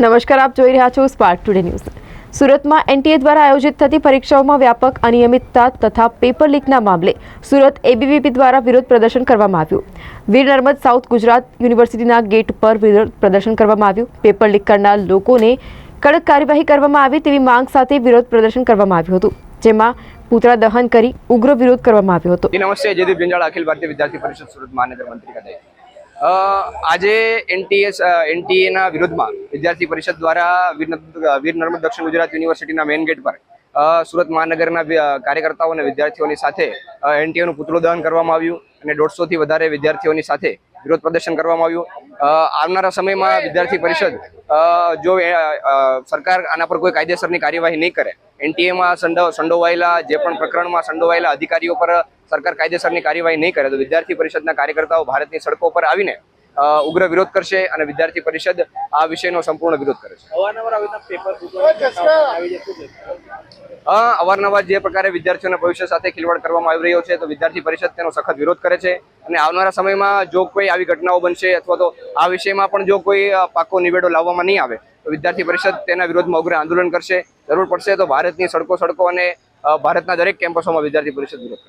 નમસ્કાર, આપ જોઈ રહ્યા છો સ્પાર્ક ટુડે ન્યૂઝ સુરતમાં એનટીએ દ્વારા આયોજિત થતી પરીક્ષાઓમાં વ્યાપક અનિયમિતતા તથા પેપર લીકના મામલે સુરત એબીવીપી દ્વારા વિરોધ પ્રદર્શન કરવામાં આવ્યું. વીર નર્મદ સાઉથ ગુજરાત યુનિવર્સિટીના ગેટ પર વિરોધ પ્રદર્શન કરવામાં આવ્યું. પેપર લીક કરનાર લોકોને કડક કાર્યવાહી કરવામાં આવે તેવી માંગ સાથે વિરોધ પ્રદર્શન કરવામાં આવ્યું હતું, જેમાં પૂતળા દહન કરી ઉગ્ર વિરોધ કરવામાં આવ્યો હતો. નમસ્તે. જયદીપ જંજાળ, અખિલ ભારતીય વિદ્યાર્થી પરિષદ સુરત મહાનગર મંત્રી કદાચ આજે એનટીએસ એનટીએના વિરોધમાં વિદ્યાર્થી પરિષદ દ્વારા વીર નર્મદ- દક્ષિણ ગુજરાત યુનિવર્સિટીના મેઇન ગેટ પર સુરત મહાનગરના કાર્યકર્તાઓ અને વિદ્યાર્થીઓની સાથે એનટીએનું પુતળું દહન કરવામાં આવ્યું અને દોઢસોથી વધારે વિદ્યાર્થીઓની સાથે વિરોધ પ્રદર્શન કરવામાં આવ્યું. આવનારા સમયમાં વિદ્યાર્થી પરિષદ જો સરકાર આના પર કોઈ કાયદેસરની કાર્યવાહી નહીં કરે એનટીએમાં સંડો સંડોવાયેલા જે પણ પ્રકરણમાં સંડોવાયેલા અધિકારીઓ પર સરકાર કાયદેસરની કાર્યવાહી નહીં કરે તો વિદ્યાર્થી પરિષદના કાર્યકર્તાઓ ભારતની સડકો પર આવીને ઉગ્ર વિરોધ કરશે અને વિદ્યાર્થી પરિષદ આ વિષયનો સંપૂર્ણ વિરોધ કરે છે. અવારનવાર આવી રીતના પેપર ફૂટવાની આવી જતું છે અ, અવારનવાર જે પ્રકારે વિદ્યાર્થીઓના ભવિષ્ય સાથે ખિલવાડ કરવામાં આવી રહ્યો છે તો વિદ્યાર્થી પરિષદ તેનો સખત વિરોધ કરે છે અને આવનારા સમયમાં જો કોઈ આવી ઘટનાઓ બનશે અથવા તો આ વિષયમાં પણ જો કોઈ પાકો નિવેડો લાવવામાં નહીં આવે વિદ્યાર્થી પરિષદ તેના વિરોધમાં ઉગ્ર આંદોલન કરશે. જરૂર પડશે તો ભારતની સડકો સડકો અને ભારતના દરેક કેમ્પસોમાં વિદ્યાર્થી પરિષદ વિરોધ